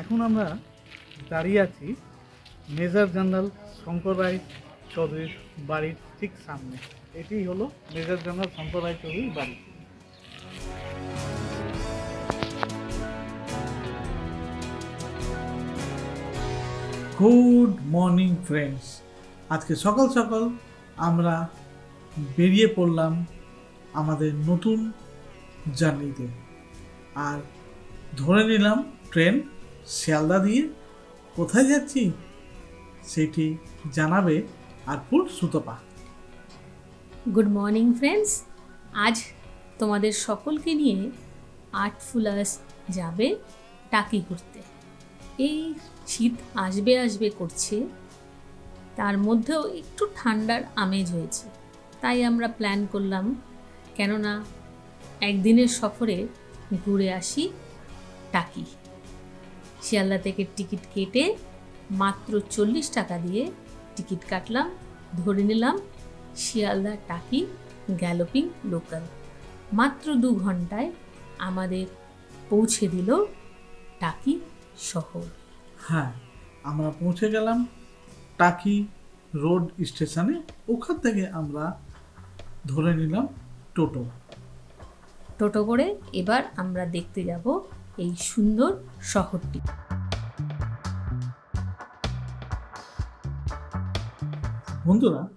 এখন আমরা দাঁড়িয়ে আছি মেজর জেনারেল শঙ্কর রায় চৌধুরীর বাড়ির ঠিক সামনে। এটি হলো মেজর জেনারেল শঙ্কর রায় চৌধুরীর বাড়ি। গুড মর্নিং ফ্রেন্ডস আজকে সকাল সকাল আমরা বেরিয়ে পড়লাম আমাদের নতুন জার্নিতে। আর ধরে নিলাম ট্রেন শিয়ালদা দিয়ে কোথায় যাচ্ছি সেটি জানাবে Arful Sutapa. Good morning friends আজ তোমাদের সকলকে নিয়ে আর্টফুলাস যাবে টাকি ঘুরতে। এই শীত আসবে আসবে করছে, তার মধ্যেও একটু ঠান্ডার আমেজ হয়েছে। তাই আমরা প্ল্যান করলাম, কেননা একদিনের সফরে ঘুরে আসি টাকি। শিয়ালদা থেকে টিকিট কেটে মাত্র চল্লিশ টাকা দিয়ে টিকিট কাটলাম ধরে নিলাম শিয়ালদা টাকি গ্যালোপিং লোকাল। মাত্র দু ঘন্টায় আমাদের পৌঁছে দিল টাকি শহর। হ্যাঁ আমরা পৌঁছে গেলাম টাকি রোড স্টেশনে। ওখান থেকে আমরা ধরে নিলাম টোটো। টোটো করে এবার আমরা দেখতে যাব এই সুন্দর শহরটি। বন্ধুরা,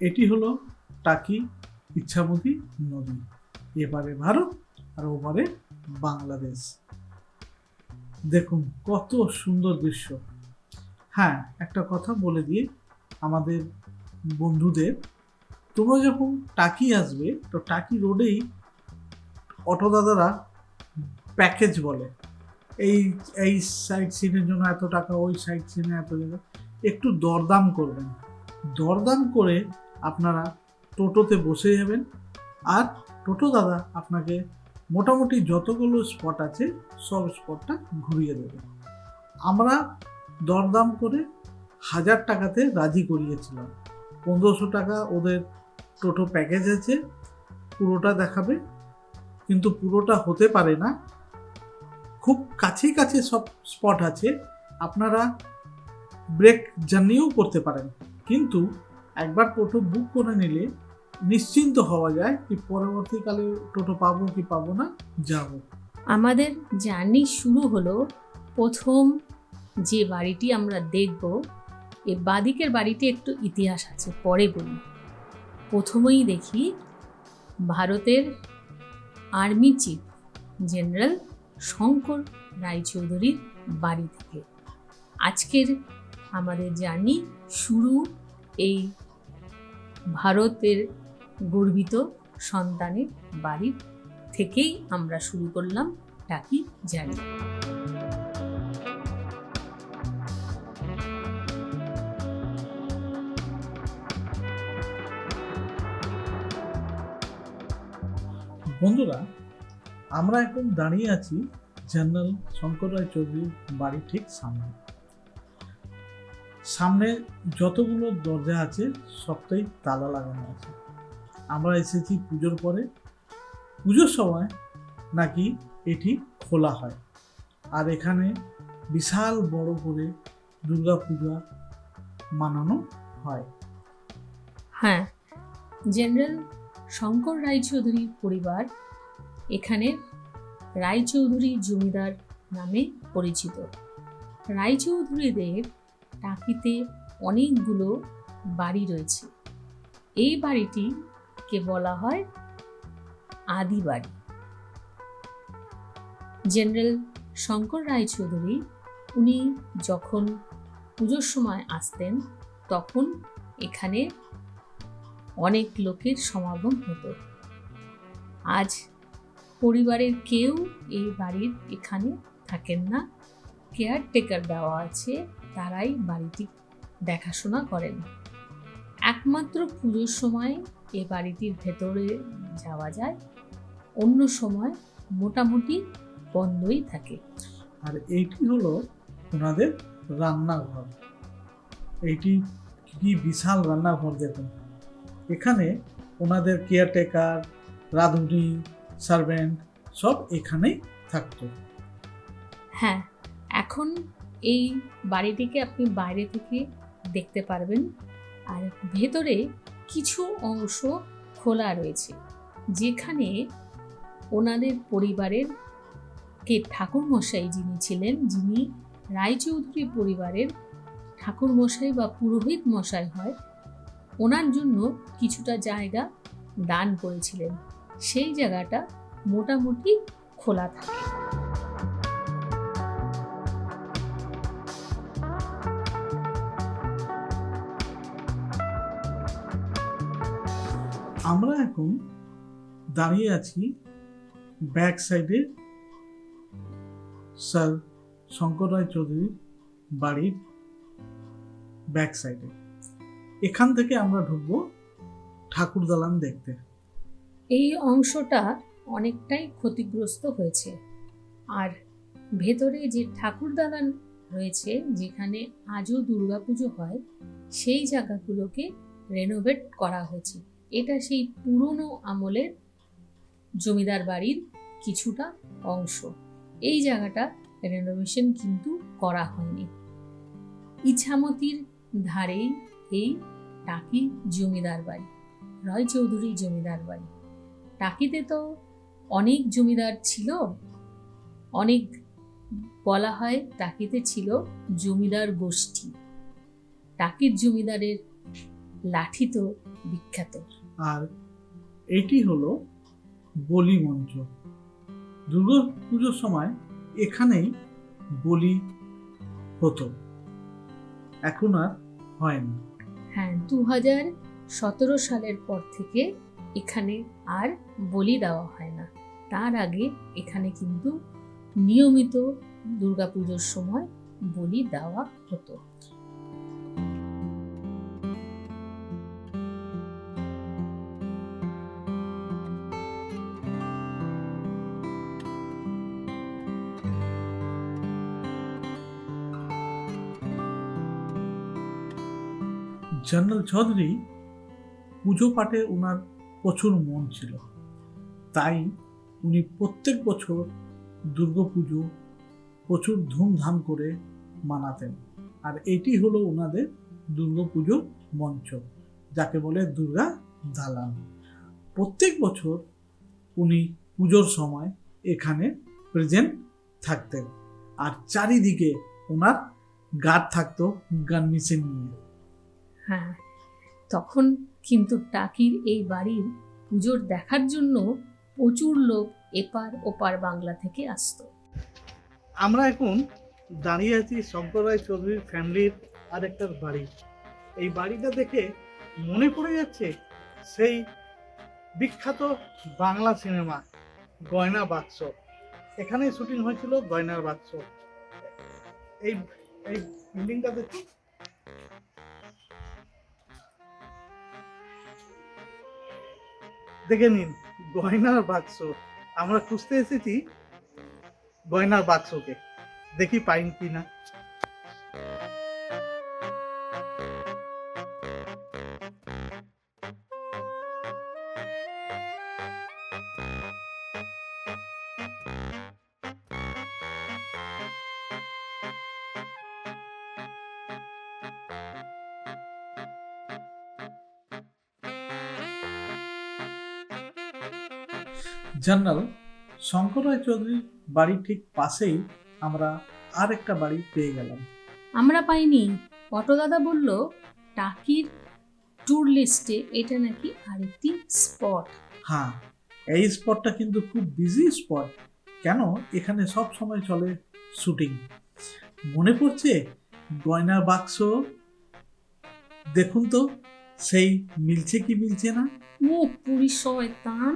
এটি হলো টাকি ইচ্ছামতি নদী। এবারে ভারত আর ওপারে বাংলাদেশ। দেখুন কত সুন্দর দৃশ্য। হ্যাঁ একটা কথা বলে দিয়ে আমাদের বন্ধুদের, তোমরা যখন টাকি আসবে, তো টাকি রোডেই অটো দাদারা প্যাকেজ বলে। এই এই সাইড সিনের জন্য এত টাকা, ওই সাইড সিনে এত টাকা, একটু দরদাম করবেন। দরদাম করে আপনারা টোটোতে বসে যাবেন। আর টোটো দাদা আপনাকে মোটামুটি যতগুলো স্পট আছে, সব স্পটটা ঘুরিয়ে দেবে। আমরা দরদাম করে হাজার টাকাতে রাজি করিয়েছিলাম। পনেরোশো টাকা ওদের টোটো প্যাকেজ আছে, পুরোটা দেখাবে। কিন্তু পুরোটা হতে পারে না। খুব কাছে কাছে সব স্পট আছে। আপনারা ব্রেক জার্নিও করতে পারেন। কিন্তু একবার টোটো বুক করে নিলে নিশ্চিন্ত হওয়া যায় কি পরবর্তীকালে টোটো পাবো কি পাবো না, যাব। আমাদের জার্নি শুরু হলো প্রথম যে বাড়িটি আমরা দেখব এই বাদিকের বাড়িটি একটু ইতিহাস আছে, পরে বলি। প্রথমেই দেখি ভারতের আর্মি চিফ জেনারেল শঙ্কর রায়চৌধুরীর বাড়ি থেকে। আজকের আমাদের জার্নি শুরু এই ভারতের গর্বিত সন্তানের বাড়ির থেকেই আমরা শুরু করলাম টাকি জার্নি। বন্ধুরা আমরা এখন দাঁড়িয়ে আছি জেনারেল শঙ্কর রায় চৌধুরীর বাড়ির ঠিক সামনে। সামনে যতগুলো দরজা আছে, সবটাই তালা লাগানো আছে। আমরা এসেছি পুজোর পরে। পুজোর সময় নাকি এটি খোলা হয়। আর এখানে বিশাল বড় করে দুর্গা পূজা মানানো হয়। হ্যাঁ জেনারেল শঙ্কর রায়চৌধুরীর পরিবার এখানে রায়চৌধুরী জমিদার নামে পরিচিত। রায়চৌধুরীদের টাকিতে অনেকগুলো বাড়ি রয়েছে। এই বাড়িটিকে বলা হয় আদি বাড়ি। জেনারেল শঙ্কর রায়চৌধুরী, উনি যখন পুজোর সময় আসতেন, তখন এখানে অনেক লোকের সমাগম হতো। আজ পরিবারের কেউ এই বাড়ির এখানে থাকেন না। কেয়ারটেকার দেওয়া আছে, তারাই বাড়িটি দেখাশোনা করেন। একমাত্র পুজোর সময় এ বাড়িটির ভেতরে যাওয়া যায়, অন্য সময় মোটামুটি বন্ধই থাকে। আর এইটি হলো ওনাদের রান্নাঘর। এইটি কি বিশাল রান্নাঘর দেখুন। এখানে ওনাদের কেয়ারটেকার রাঁধুনি সার্ভেন্ট সব এখানেই থাকতো। হ্যাঁ এখন এই বাড়িটিকে আপনি বাইরে থেকে দেখতে পারবেন আর ভেতরে কিছু অংশ খোলা রয়েছে, যেখানে ওনাদের পরিবারের কে ঠাকুরমশাই যিনি ছিলেন, যিনি রায়চৌধুরী পরিবারের ঠাকুরমশাই বা পুরোহিত মশাই হয়, ওনার জন্য কিছুটা জায়গা দান করেছিলেন। সেই জায়গাটা মোটামুটি খোলা থাকে। আমরা এখন দাঁড়িয়ে আছি ব্যাক সাইডে স্যার শঙ্কর রায় চৌধুরীর বাড়ির ব্যাক সাইডে। এখান থেকে আমরা ঢুকবো ঠাকুর দালান দেখতে। এই অংশটা অনেকটাই ক্ষতিগ্রস্ত হয়েছে। আর ভেতরে যে ঠাকুর দালান রয়েছে, যেখানে আজও দুর্গাপুজো হয়, সেই জায়গাগুলোকে রেনোভেট করা হয়েছে। এটা সেই পুরনো আমলের জমিদার বাড়ির কিছুটা অংশ। এই জায়গাটা রেনোভেশন কিন্তু করা হয়নি। ইছামতির ধারেই এই টাকি জমিদার বাড়ি রয় চৌধুরী জমিদার বাড়ি। টাকিতে তো অনেক জমিদার ছিল অনেক বলা হয় টাকিতে ছিল জমিদার গোষ্ঠী। টাকির জমিদারের লাঠি তো বিখ্যাত। আর এটি হলো বলি মঞ্চ দুর্গা পুজোর সময় এখানেই বলি হতো। এখন আর হয় না। হ্যাঁ দু হাজার সতেরো সালের পর থেকে এখানে আর বলি দেওয়া হয় না। তার আগে এখানে কিন্তু নিয়মিত দুর্গাপুজোর সময় বলি দেওয়া হতো। জেনারেল চৌধুরী পুজো পাঠে ওনার প্রচুর মন ছিল। তাই উনি প্রত্যেক বছর দুর্গাপুজো প্রচুর ধুমধাম করে মানাতেন। আর এটি হলো ওনাদের দুর্গাপুজোর মঞ্চ, যাকে বলে দুর্গা দালান। প্রত্যেক বছর উনি পুজোর সময় এখানে প্রেজেন্ট থাকতেন। আর চারিদিকে ওনার গার্ড থাকতো গান মেশিন নিয়ে। হ্যাঁ তখন কিন্তু টাকির এই বাড়ির পুজোর দেখার জন্য প্রচুর লোক এপার ওপার বাংলা থেকে আসতো। আমরা এখন দাঁড়িয়ে আছি শঙ্কর রায় চৌধুরীর ফ্যামিলির আরেকটা বাড়ি। এই বাড়িটা দেখে মনে পড়ে যাচ্ছে সেই বিখ্যাত বাংলা সিনেমা, গয়না বাক্স। এখানেই শুটিং হয়েছিল গয়নার বাক্স। এই এই বিল্ডিংটা দেখুন। দেখে নিন গয়নার বাক্স। আমরা খুঁজতে এসেছি গয়নার বাক্সকে। দেখি পাইন কিনা। জেনারেল শঙ্কর রায় চৌধুরীর বাড়ির ঠিক পাশেই আমরা আর একটা বাড়ি পেয়ে গেলাম। আমরা পাইনি। পটদাদা বলল টাকির ট্যুর লিস্টে এটা নাকি আরেকটি স্পট হ্যাঁ এই স্পটটা কিন্তু খুব বিজি স্পট কেন? এখানে সব সময় চলে শুটিং মনে পড়ছে গয়না বাক্স দেখুন তো সেই মিলছে কি মিলছে না? ও পুরি শয়তান।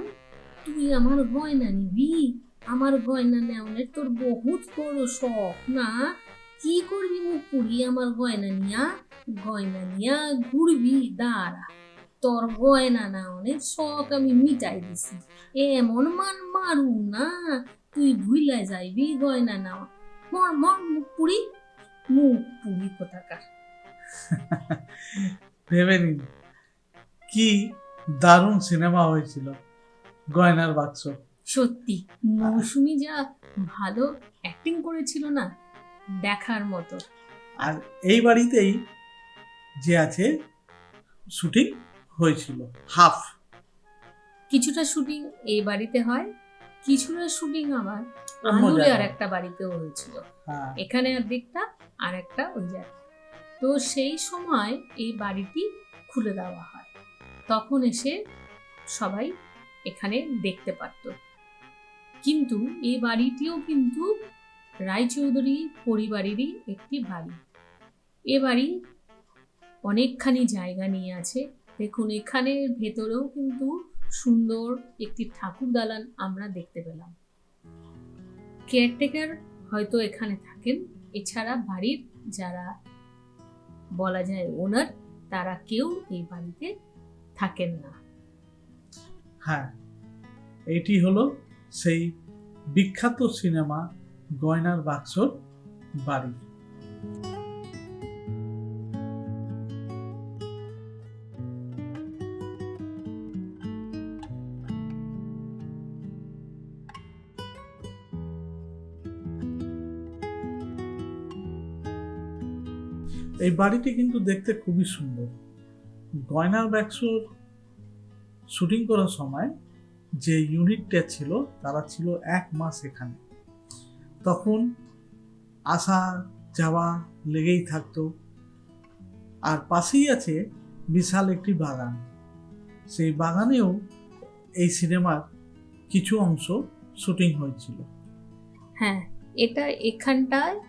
তুই আমার গয়না নিবি? আমার গয়না নেওয়ানের তোর বহুত বড় শখ, না? কি করবি মুখ পুরি আমার গয়না নিয়া? গয়না নিয়া ঘুরবি, দাঁড়া। তোর গয়না নেওয়ানের শখ আমি মিটাই দিছি। এমন মান মারু না, তুই ভুইলা যাইবি গয়না নেওয়া। মর মর, মুখ পুরি মুখ পুরি কোথাকার? ভেবে নিন, কি দারুণ সিনেমা হয়েছিল। গয়নার বাক্স। সত্যি মৌসুমি যা ভালো অ্যাক্টিং করেছিল না দেখার মতো। আর এই বাড়িতেই যে আছে শুটিং হয়েছিল। হাফ কিছুটা শুটিং এই বাড়িতে হয় কিছুটা শুটিং আবার আনুলে আর একটা বাড়িতেও হয়েছিল। হ্যাঁ। এখানে অর্ধেকটা আর একটা ওই জায়গায়। তো সেই সময় এই বাড়িটি খুলে দেওয়া হয়। তখন এসে সবাই এখানে দেখতে পারত। কিন্তু এই বাড়িটিও কিন্তু রায়চৌধুরী পরিবারেরই একটি বাড়ি। এ বাড়ি অনেকখানি জায়গা নিয়ে আছে। দেখুন, এখানের ভেতরেও কিন্তু সুন্দর একটি ঠাকুর দালান আমরা দেখতে পেলাম। কেয়ারটেকার হয়তো এখানে থাকেন। এছাড়া বাড়ির যারা বলা যায় ওনার, তারা কেউ এই বাড়িতে থাকেন না। হ্যাঁ এটি হলো সেই বিখ্যাত সিনেমা গয়নার বাক্সর বাড়ি। এই বাড়িটি কিন্তু দেখতে খুবই সুন্দর। গয়নার বাক্সর শুটিং করার সময় যে ইউনিটটা ছিল, তারা ছিল এক মাস এখানে। তখন আসা যাওয়া লেগেই থাকতো। আর পাশেই আছে বিশাল একটি বাগান। সেই বাগানেও এই সিনেমার কিছু অংশ শুটিং হয়েছিল। হ্যাঁ এটা এখানটায়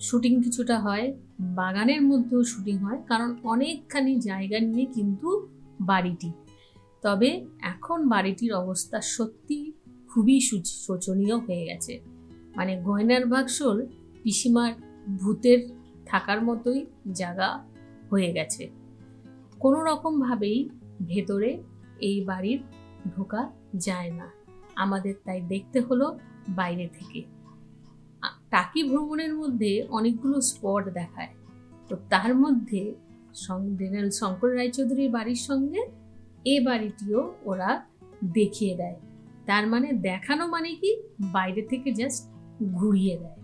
শুটিং কিছুটা হয়, বাগানের মধ্যেও শুটিং হয়, কারণ অনেকখানি জায়গা নিয়ে কিন্তু বাড়িটি। তবে এখন বাড়িটির অবস্থা সত্যি খুবই শোচনীয় হয়ে গেছে। মানে গয়নার বাক্সর পিসিমার ভূতের থাকার মতোই জায়গা হয়ে গেছে। কোনো রকমভাবেই ভেতরে এই বাড়ির ঢোকা যায় না। আমাদের তাই দেখতে হলো বাইরে থেকে। টাকি ভ্রমণের মধ্যে অনেকগুলো স্পট দেখায়। তো তার মধ্যে শঙ্কর রায়চৌধুরীর বাড়ির সঙ্গে এ বাড়িটিও ওরা দেখিয়ে দেয়। তার মানে দেখানো মানে কি? বাইরে থেকে জাস্ট ঘুরিয়ে দেয়।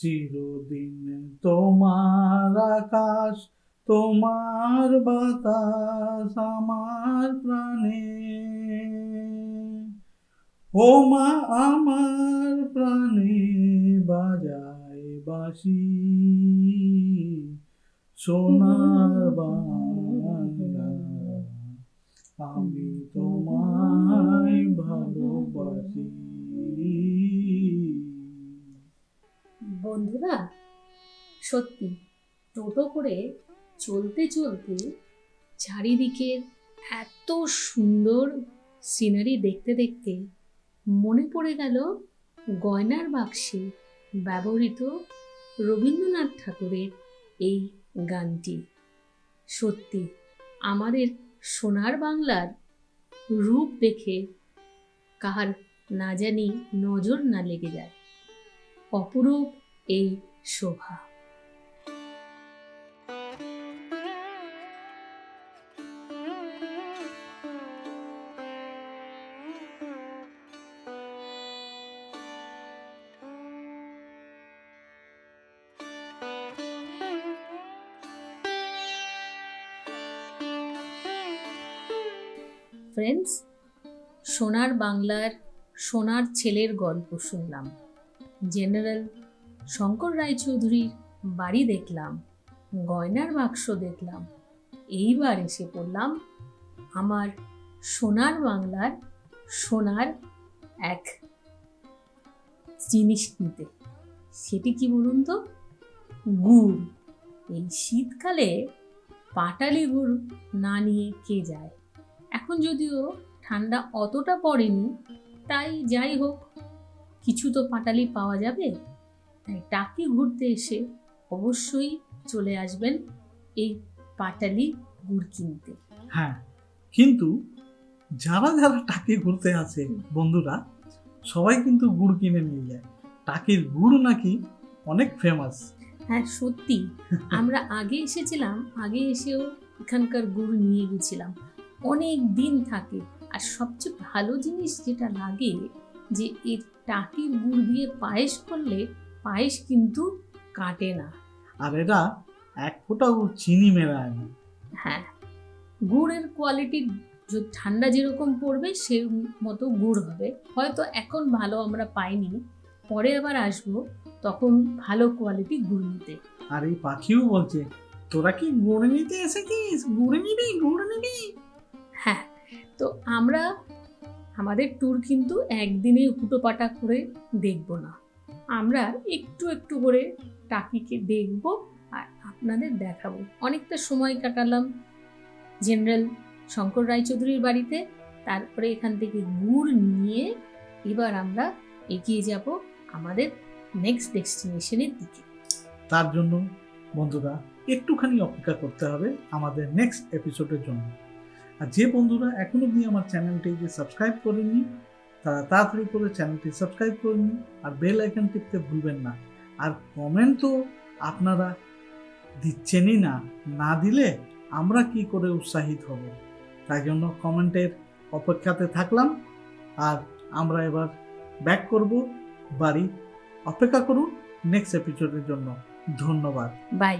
চিরদিন তোমার আকাশ, তোমার বাতাস আমার প্রাণে। ও মা, আমার প্রাণে বাজায় বাসি সোনার বাংলা। আমি তোমায় ভালোবাসি। বন্ধুরা, সত্যি টোটো করে চলতে চলতে চারিদিকের এত সুন্দর সিনারি দেখতে দেখতে মনে পড়ে গেল গয়নার বাক্সে ব্যবহৃত রবীন্দ্রনাথ ঠাকুরের এই গানটি। সত্যি আমাদের সোনার বাংলার রূপ দেখে কাহার না জানি নজর না লেগে যায়। অপরূপ এই শোভা। ফ্রেন্ডস সোনার বাংলার সোনার ছেলের গল্প শুনলাম। জেনারেল শঙ্কর রায়চৌধুরীর বাড়ি দেখলাম, গয়নার বাক্স দেখলাম, এইবার এসে পড়লাম আমার সোনার বাংলার সোনার এক জিনিস নিতে সেটি কি বলুন তো? গুড়। এই শীতকালে পাটালি গুড় না নিয়ে কে যায়? এখন যদিও ঠান্ডা অতটা পড়েনি, তাই যাই হোক, কিছু তো পাটালি পাওয়া যাবে। তাই টাকি ঘুরতে এসে অবশ্যই চলে আসবেন এই পাটালি গুড় কিনতে। হ্যাঁ কিন্তু যারা যারা টাকি ঘুরতে আছে বন্ধুরা সবাই কিন্তু গুড় কিনে নিয়ে যায়। টাকির গুড় নাকি অনেক ফেমাস হ্যাঁ সত্যি। আমরা আগে এসেছিলাম আগে এসেও এখানকার গুড় নিয়ে গেছিলাম। অনেক দিন থাকে। আর সবচেয়ে ভালো জিনিস যেটা লাগে যে এর টাকির গুড় দিয়ে পায়েস করলে পায়েস কিন্তু কাটে না। আর এরা এক ফোঁটাও চিনি মেলায় না। হ্যাঁ গুড়ের কোয়ালিটি ঠান্ডা যেরকম পড়বে সে মতো গুড় হবে। হয়তো এখন ভালো আমরা পাইনি পরে আবার আসব তখন ভালো কোয়ালিটি গুড় নিতে। আর এই পাখিও বলছে তোরা কি গুড় নিতে এসেছিস? গুড় নিবি গুড় নিবি? হ্যাঁ তো আমরা আমাদের ট্যুর কিন্তু একদিনে হুটোপাটা করে দেখব না। আমরা একটু একটু করে টাকিকে দেখব আর আপনাদের দেখাবো। অনেকটা সময় কাটালাম জেনারেল শঙ্কর রায়চৌধুরীর বাড়িতে। তারপরে এখান থেকে গুড় নিয়ে এবার আমরা এগিয়ে যাব আমাদের নেক্সট ডেস্টিনেশনের দিকে। তার জন্য বন্ধুরা একটুখানি অপেক্ষা করতে হবে আমাদের নেক্সট এপিসোডের জন্য। আর যে বন্ধুরা এখনও অবধি আমার চ্যানেলটিকে সাবস্ক্রাইব করেননি তারা তাড়াতাড়ি করে চ্যানেলটি সাবস্ক্রাইব করে নিন আর বেল আইকন টিপতে ভুলবেন না। আর কমেন্ট তো আপনারা দিচ্ছেনই না। না দিলে আমরা কি করে উৎসাহিত হব? তাই জন্য কমেন্টের অপেক্ষাতে থাকলাম। আর আমরা এবার ব্যাক করব বাড়ি। অপেক্ষা করুন নেক্সট এপিসোডের জন্য। ধন্যবাদ। বাই